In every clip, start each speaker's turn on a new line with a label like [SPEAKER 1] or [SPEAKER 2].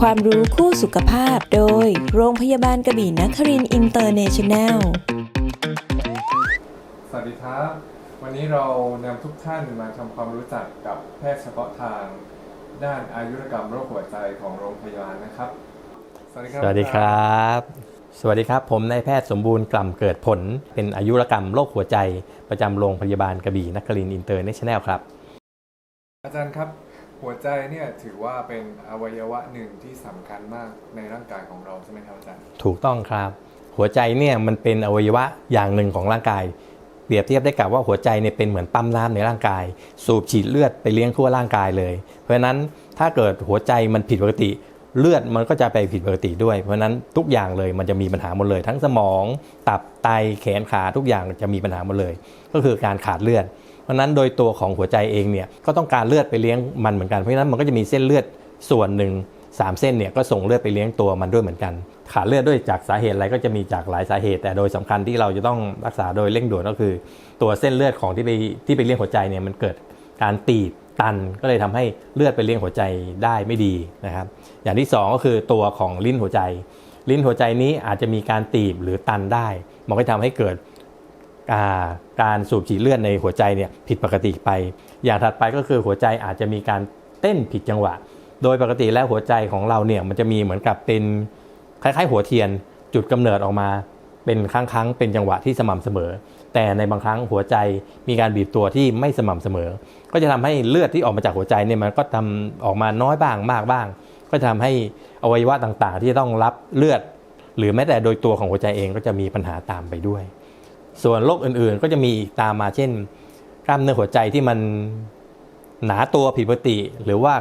[SPEAKER 1] ความรู้คู่สุขภาพโดยโรงพยาบาลกระบี่นครินทร์อินเตอร์เนชั่นแนล
[SPEAKER 2] สวัสดีครับ วันนี้เรานำทุกท่านมาทำความรู้จักกับแพทย์เฉพาะทาง ด้านอายุรกรรมโรคหัวใจของโรงพยาบาลนะครับ สวัสดีครับ
[SPEAKER 3] สวัสดีครับ สวัสดีครับ ผมนายแพทย์สมบูรณ์กล่ำเกิดผล เป็นอายุรกรรมโรคหัวใจ ประจำโรงพยาบาลกระบี่นครินทร์อินเตอร์เนชั่นแนลครับ
[SPEAKER 2] อาจารย์ครับ หัวใจเนี่ยถือว่าเป็นอวัยวะหนึ่งที่สำคัญมากในร่างกายของเราใช่ไหมครับอาจารย์
[SPEAKER 3] ถูกต้องครับ หัวใจเนี่ยมันเป็นอวัยวะอย่างหนึ่งของร่างกาย เปรียบเทียบได้กับว่าหัวใจเนี่ยเป็นเหมือนปั๊มน้ำในร่างกาย สูบฉีดเลือดไปเลี้ยงทั่วร่างกายเลย เพราะฉะนั้นถ้าเกิดหัวใจมันผิดปกติ เลือดมันก็จะไปผิดปกติด้วย เพราะฉะนั้นทุกอย่างเลยมันจะมีปัญหาหมดเลย ทั้งสมอง ตับไตแขนขาทุกอย่างจะมีปัญหาหมดเลย ก็คือการขาดเลือด เพราะนั้นโดยตัวของหัวใจเองเนี่ยก็ต้องการเลือดไปเลี้ยงมันเหมือนกันเพราะฉะนั้นมันก็จะมีเส้นเลือดส่วนหนึ่งสามเส้นเนี่ยก็ส่งเลือดไปเลี้ยงตัวมันด้วยเหมือนกัน ขาดเลือดด้วยจากสาเหตุอะไรก็จะมีจากหลายสาเหตุ แต่โดยสำคัญที่เราจะต้องรักษาโดยเร่งด่วนก็คือ ตัวเส้นเลือดของที่ไปที่ไปเลี้ยงหัวใจเนี่ยมันเกิดการตีบตันก็เลยทำให้เลือดไปเลี้ยงหัวใจได้ไม่ดีนะครับอย่างที่สองก็คือตัวของลิ้นหัวใจ ลิ้นหัวใจนี้อาจจะมีการตีบหรือตันได้ มันก็ทำให้เกิด การสูบฉีดเลือดในหัวใจเนี่ยผิดปกติไป อย่างถัดไปก็คือหัวใจอาจจะมีการเต้นผิดจังหวะ โดยปกติแล้วหัวใจของเราเนี่ยมันจะมีเหมือนกับเป็นคล้ายๆ หัวเทียนจุดกำเนิดออกมาเป็นครั้งๆเป็นจังหวะที่สม่ำเสมอ แต่ในบางครั้งหัวใจมีการบีบตัวที่ไม่สม่ำเสมอ ก็จะทำให้เลือดที่ออกมาจากหัวใจเนี่ยมันก็ทำออกมาน้อยบ้างมากบ้าง ก็จะทำให้อวัยวะต่างๆ ที่ต้องรับเลือด หรือแม้แต่โดยตัวของหัวใจเองก็จะมีปัญหาตามไปด้วย ส่วนโรคอื่นๆ ก็จะมีอีกตามมาเช่น กล้ามเนื้อหัวใจที่มันหนาตัวผิดปกติ หรือว่า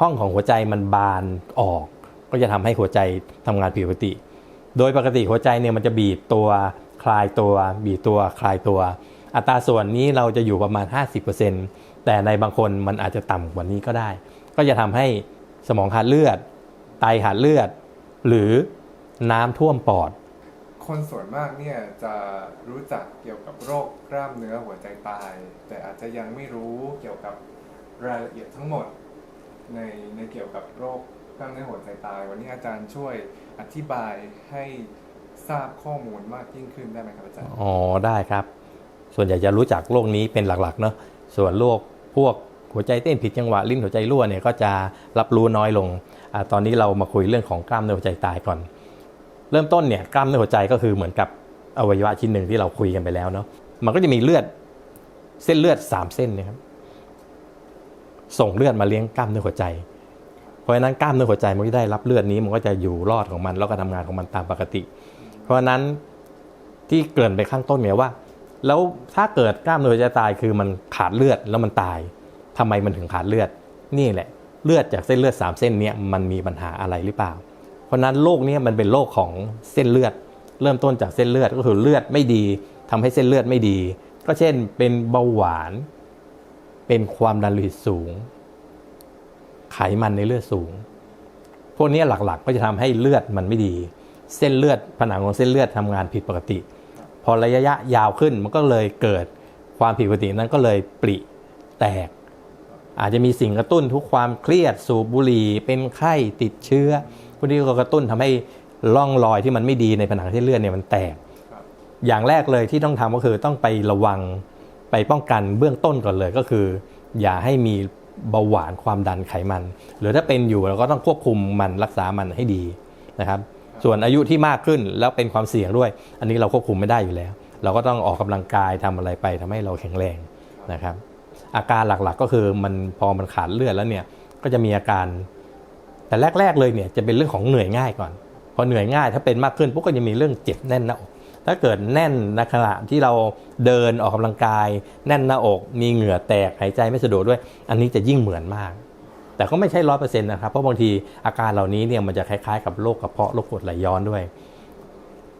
[SPEAKER 3] ห้องของหัวใจมันบานออก ก็จะทำให้หัวใจทำงานผิดปกติ โดยปกติหัวใจเนี่ยมันจะบีบตัวคลายตัว บีบตัวคลายตัว อัตราส่วนนี้เราจะอยู่ประมาณ 50%แต่ในบางคนมันอาจจะต่ำกว่านี้ก็ได้ ก็จะทำให้สมองขาดเลือด ไตขาดเลือด หรือน้ำท่วมปอด
[SPEAKER 2] คนส่วนมากเนี่ยจะรู้จักเกี่ยวกับโรคกล้ามเนื้อหัวใจตาย แต่อาจจะยังไม่รู้เกี่ยวกับรายละเอียดทั้งหมดในในเกี่ยวกับโรคกล้ามเนื้อหัวใจตาย วันนี้อาจารย์ช่วยอธิบายให้ทราบข้อมูลมากยิ่งขึ้นได้ไหมครับอาจารย์
[SPEAKER 3] อ๋อได้ครับ ส่วนใหญ่จะรู้จักโรคนี้เป็นหลักๆเนาะส่วนโรคพวกหัวใจเต้นผิดจังหวะลิ้นหัวใจรั่วเนี่ยก็จะรับรู้น้อยลงอตอนนี้เรามาคุยเรื่องของกล้ามเนื้อหัวใจตายก่อน เริ่มต้นเนี่ยกล้ามเนื้อหัวใจก็คือเหมือนกับอวัยวะชิ้นหนึ่งที่เราคุยกันไปแล้วเนาะมันก็จะมีเลือดเส้นเลือดสามเส้นเนะครับส่งเลือดมาเลี้ยงกล้ามเนื้อหัวใจ เพราะฉะนั้นกล้ามเนื้อหัวใจมันก็ได้รับเลือดนี้มันก็จะอยู่รอดของมันแล้วก็ทำงานของมันตามปกติ เพราะฉะนั้นที่เกริ่นไปข้างต้นเนี่ยว่า แล้วถ้าเกิดกล้ามเนื้อหัวใจตายคือมันขาดเลือดแล้วมันตายทำไมมันถึงขาดเลือด นี่แหละ เลือดจากเส้นเลือดสามเส้นเนี้ยมันมีปัญหาอะไรหรือเปล่า เพราะนั้นโรคนี้มันเป็นโรคของเส้นเลือด เริ่มต้นจากเส้นเลือดก็คือเลือดไม่ดีทำให้เส้นเลือดไม่ดี ก็เช่นเป็นเบาหวาน เป็นความดันโลหิตสูง ไขมันในเลือดสูง พวกนี้หลักๆก็จะทำให้เลือดมันไม่ดี เส้นเลือดผนังของเส้นเลือดทำงานผิดปกติ พอระยะยาวขึ้นมันก็เลยเกิดความผิดปกตินั้นก็เลยปริแตกอาจจะมีสิ่งกระตุ้นทุกความเครียดสูบบุหรี่เป็นไข้ติดเชื้อ พวกนี้ก็กระตุ้นทำให้ร่องรอยที่มันไม่ดีในผนังเส้นเลือดเนี่ยมันแตก
[SPEAKER 2] ครับ
[SPEAKER 3] อย่างแรกเลยที่ต้องทำก็คือต้องไประวังไปป้องกันเบื้องต้นก่อนเลยก็คือ อย่าให้มีเบาหวานความดันไขมัน หรือถ้าเป็นอยู่เราก็ต้องควบคุมมันรักษามันให้ดีนะครับ ส่วนอายุที่มากขึ้นแล้วเป็นความเสี่ยงด้วย อันนี้เราควบคุมไม่ได้อยู่แล้ว เราก็ต้องออกกำลังกายทำอะไรไปทำให้เราแข็งแรงนะครับ อาการหลักๆก็คือมันพอมันขาดเลือดแล้วเนี่ยก็จะมีอาการ แต่แรก ๆ เลยเนี่ยจะเป็นเรื่องของเหนื่อยง่ายก่อน พอเหนื่อยง่ายถ้าเป็นมากขึ้นปุ๊บก็จะมีเรื่องเจ็บแน่นหน้าอกถ้าเกิดแน่นในขณะที่เราเดินออกกำลังกาย แน่นหน้าอก มีเหงื่อแตกหายใจไม่สะดวกด้วย อันนี้จะยิ่งเหมือนมาก แต่ก็ไม่ใช่ร้อยเปอร์เซ็นต์นะครับ เพราะบางทีอาการเหล่านี้เนี่ยมันจะคล้ายๆ กับโรคกระเพาะโรคกรดไหลย้อนด้วย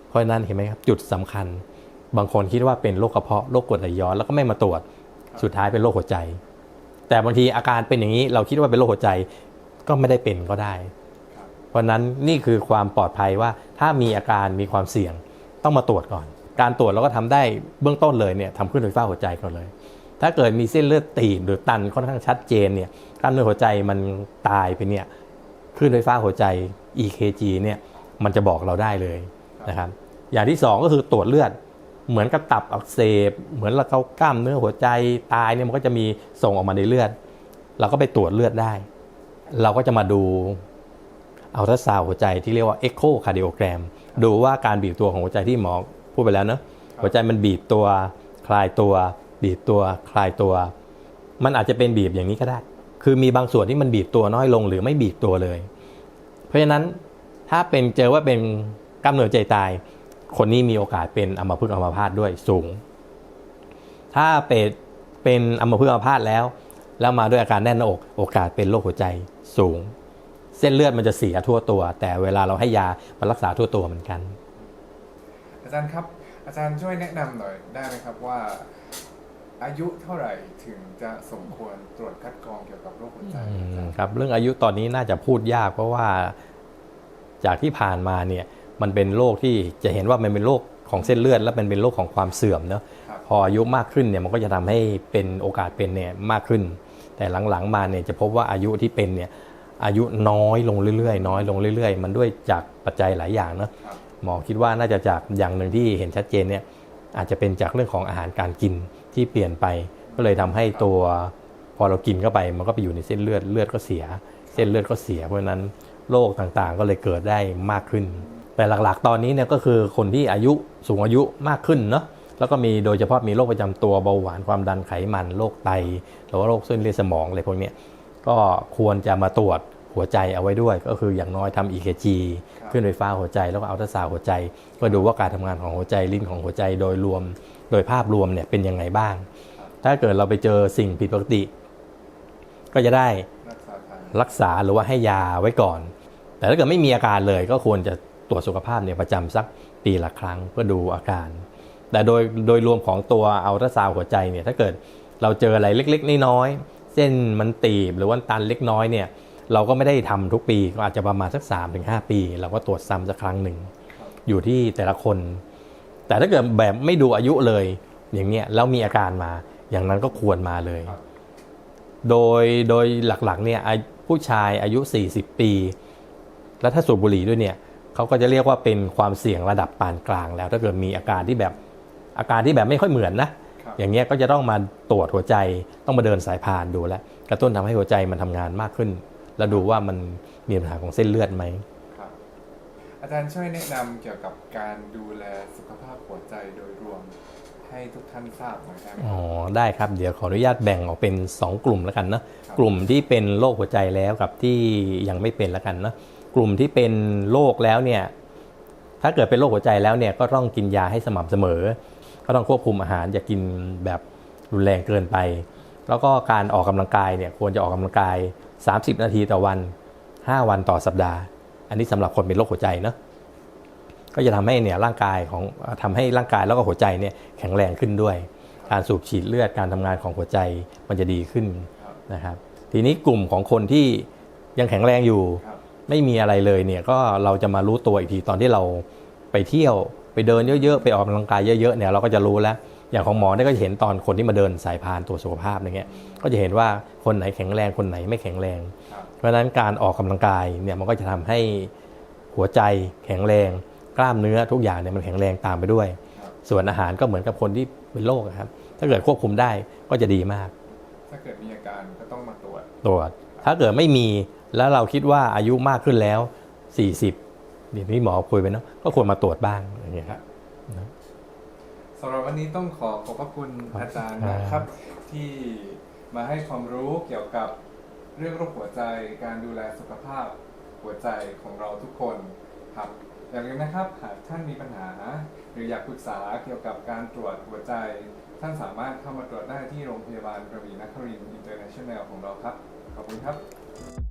[SPEAKER 3] เพราะนั้นเห็นไหมครับจุดสำคัญ บางคนคิดว่าเป็นโรคกระเพาะโรคกรดไหลย้อนแล้วก็ไม่มาตรวจสุดท้ายเป็นโรคหัวใจ แต่บางทีอาการเป็นอย่างนี้เราคิดว่าเป็นโรคหัวใจ ก็ไม่ได้เป็นก็ได้ เพราะนั้นนี่คือความปลอดภัยว่าถ้ามีอาการมีความเสี่ยงต้องมาตรวจก่อน การตรวจเราก็ทำได้เบื้องต้นเลยเนี่ยทำขึ้นไฟฟ้าหัวใจก่อนเลย ถ้าเกิดมีเส้นเลือดตีบหรือตันค่อนข้างชัดเจนเนี่ยกล้ามเนื้อหัวใจมันตายไปเนี่ยคลื่นไฟฟ้าหัวใจ EKG เนี่ยมันจะบอกเราได้เลยนะครับอย่างที่สองก็คือตรวจเลือดเหมือนกับตับอักเสบ เหมือนเราเขากล้ามเนื้อหัวใจตายเนี่ยมันก็จะมีส่งออกมาในเลือด เราก็ไปตรวจเลือดได้ เราก็จะมาดูอัลตราซาวด์หัวใจที่เรียกว่า Echo Cardiogram ดูว่าการบีบตัวของหัวใจที่หมอพูดไปแล้วเนอะหัวใจมันบีบตัว คลายตัว บีบตัว คลายตัว มันอาจจะเป็นบีบอย่างนี้ก็ได้ คือมีบางส่วนที่มันบีบตัวน้อยลงหรือไม่บีบตัวเลย เพราะฉะนั้นถ้าเป็นเจอว่าเป็นกล้ามเนื้อใจตาย คนนี้มีโอกาสเป็นอัมพฤกษ์อัมพาตด้วยสูง ถ้าเป็นเป็นอัมพฤกษ์อัมพาตแล้ว แล้วมาด้วยอาการแน่นหน้าอกโอกาสเป็นโรคหัวใจ สูง เส้นเลือดมันจะเสียทั่วตัว แต่เวลาเราให้ยามันรักษาทั่วตัวเหมือนกัน
[SPEAKER 2] อาจารย์ครับ อาจารย์ช่วยแนะนำหน่อยได้ไหมครับว่า อายุเท่าไหร่ถึงจะสมควรตรวจคัดกรองเกี่ยวกับโรคหัวใจ
[SPEAKER 3] อื
[SPEAKER 2] อาจามรย์
[SPEAKER 3] ครับ เรื่องอายุตอนนี้น่าจะพูดยากเพราะว่าจากที่ผ่านมาเนี่ยมันเป็นโรคที่จะเห็นว่ามันเป็นโรคของเส้นเลือด และมันเป็นโรคของความเสื่อมเนาะ
[SPEAKER 2] ครับ
[SPEAKER 3] พออายุมากขึ้นเนี่ยมันก็จะทำให้เป็นโอกาสเป็นเนี่ยมากขึ้น แต่หลังๆมาเนี่ยจะพบว่าอายุที่เป็นเนี่ย อายุน้อยลงเรื่อยๆ น้อยลงเรื่อย ๆ มันด้วยจากปัจจัยหลายอย่างเนาะหมอคิดว่าน่าจะจากอย่างหนึ่งที่เห็นชัดเจนเนี่ยอาจจะเป็นจากเรื่องของอาหารการกินที่เปลี่ยนไป ก็เลยทำให้ตัวพอเรากินเข้าไป มันก็ไปอยู่ในเส้นเลือดเลือดก็เสีย เส้นเลือดก็เสีย เพราะฉะนั้นโรคต่างๆ ก็เลยเกิดได้มากขึ้น แต่หลักๆ ตอนนี้เนี่ยก็คือคนที่อายุสูงอายุมากขึ้นเนาะแล้วก็มีโดยเฉพาะมีโรคประจำตัวเบาหวานความดันไขมันโรคไตหรือว่าโรคเส้นเลือดสมองอะไรพวกนี้ ก็ควรจะมาตรวจหัวใจเอาไว้ด้วย ก็คืออย่างน้อยทำ EKG
[SPEAKER 2] ครับ
[SPEAKER 3] ขึ้นไฟฟ้าหัวใจแล้วก็อัลตราซาวด์หัวใจเพื่อดูว่าการทำงานของหัวใจลิ้นของหัวใจโดยรวม โดยภาพรวมเนี่ยเป็นยังไงบ้าง ถ้าเกิดเราไปเจอสิ่งผิดปกติ ก็จะได้
[SPEAKER 2] รักษาทาง
[SPEAKER 3] รักษาหรือว่าให้ยาไว้ก่อน แต่ถ้าเกิดไม่มีอาการเลยก็ควรจะตรวจสุขภาพเนี่ยประจำสักปีละครั้งเพื่อดูอาการ แต่โดยโดยรวมของตัวอัลตราซาวด์หัวใจเนี่ยถ้าเกิดเราเจออะไรเล็ก ๆ น้อยๆ เส้นมันตีบหรือว่าตันเล็กน้อยเนี่ยเราก็ไม่ได้ทำทุกปีก็อาจจะประมาณสัก 3-5 ปี เราก็ตรวจซ้ำสักครั้งหนึ่ง อยู่ที่แต่ละคน แต่ถ้าเกิดแบบไม่ดูอายุเลย อย่างเงี้ยแล้วมีอาการมา อย่างนั้นก็ควรมาเลย
[SPEAKER 2] ครับ
[SPEAKER 3] โดยโดยหลักๆเนี่ยอายุผู้ชายอายุ 40 ปี แล้วถ้าสูบบุหรี่ด้วยเนี่ยเขาก็จะเรียกว่าเป็นความเสี่ยงระดับปานกลางแล้ว ถ้าเกิดมีอาการที่แบบอาการที่แบบไม่ค่อยเหมือนนะ
[SPEAKER 2] ครับ
[SPEAKER 3] อย่างเงี้ยก็จะต้องมาตรวจหัวใจต้องมาเดินสายพานดูแลวกระตุ้นทำให้หัวใจมันทำงานมากขึ้น แล้วดูว่ามันมีปัญหาของเส้นเลือดไหม
[SPEAKER 2] ครับอาจารย์ช่วยแนะนำเกี่ยวกับการดูแลสุขภาพหัวใจโดยรวมให้ทุกท่านทราบหน่อยได้ไหม
[SPEAKER 3] อ๋อได้ครับ เดี๋ยวขออนุญาตแบ่งออกเป็น 2 กลุ่มแล้วกันเนาะกลุ่มที่เป็นโรคหัวใจแล้วกับที่ยังไม่เป็นแล้วกันเนาะกลุ่มที่เป็นโรคแล้วเนี่ยถ้าเกิดเป็นโรคหัวใจแล้วเนี่ยก็ต้องกินยาให้สม่ำเสมอ ก็ต้องควบคุมอาหารอย่ากินแบบรุนแรงเกินไป แล้วก็การออกกำลังกายเนี่ยควรจะออกกำลังกาย 30 นาทีต่อวัน 5 วันต่อสัปดาห์ อันนี้สำหรับคนเป็นโรคหัวใจเนาะก็จะทำให้เนี่ยร่างกายของทำให้ร่างกายแล้วก็หัวใจเนี่ยแข็งแรงขึ้นด้วย การสูบฉีดเลือดการทำงานของหัวใจมันจะดีขึ้น
[SPEAKER 2] ครับ
[SPEAKER 3] นะครับทีนี้กลุ่มของคนที่ยังแข็งแรงอยู่
[SPEAKER 2] ครับ
[SPEAKER 3] ไม่มีอะไรเลยเนี่ยก็เราจะมารู้ตัวอีกทีตอนที่เราไปเที่ยว ไปเดินเยอะๆ ไปออกกำลังกายเยอะๆเนี่ยเราก็จะรู้แล้วอย่างของหมอเนี่ยก็จะเห็นตอนคนที่มาเดินสายพานตรวจสุขภาพอย่างเงี้ยก็จะเห็นว่าคนไหนแข็งแรงคนไหนไม่แข็งแรง
[SPEAKER 2] ครับ
[SPEAKER 3] เพราะฉะนั้นการออกกำลังกายเนี่ยมันก็จะทำให้หัวใจแข็งแรง กล้ามเนื้อทุกอย่างเนี่ยมันแข็งแรงตามไปด้วย
[SPEAKER 2] ครับ
[SPEAKER 3] ส่วนอาหารก็เหมือนกับคนที่เป็นโรคอะครับ ถ้าเกิดควบคุมได้ก็จะดีมาก
[SPEAKER 2] ถ้าเกิดมีอาการก็ต้องมาตรวจ
[SPEAKER 3] ตรวจ ถ้าเกิดไม่มีแล้วเราคิดว่าอายุมากขึ้นแล้ว 40เดี๋ยวนี้หมอคุยไปเนาะก็ควรมาตรวจบ้างอย่าง เงี้ยครับ
[SPEAKER 2] สำหรับวันนี้ต้องขอขอบพระคุณอาจารย์นะครับ ที่มาให้ความรู้เกี่ยวกับเรื่องโรคหัวใจการดูแลสุขภาพหัวใจของเราทุกคนครับอย่าลืมนะครับหากท่านมีปัญหา หรืออยากปรึกษาเกี่ยวกับการตรวจหัวใจ ท่านสามารถเข้ามาตรวจได้ที่โรงพยาบาลกระบี่นครินทร์อินเตอร์เนชั่นแนลของเราครับ ขอบคุณครับ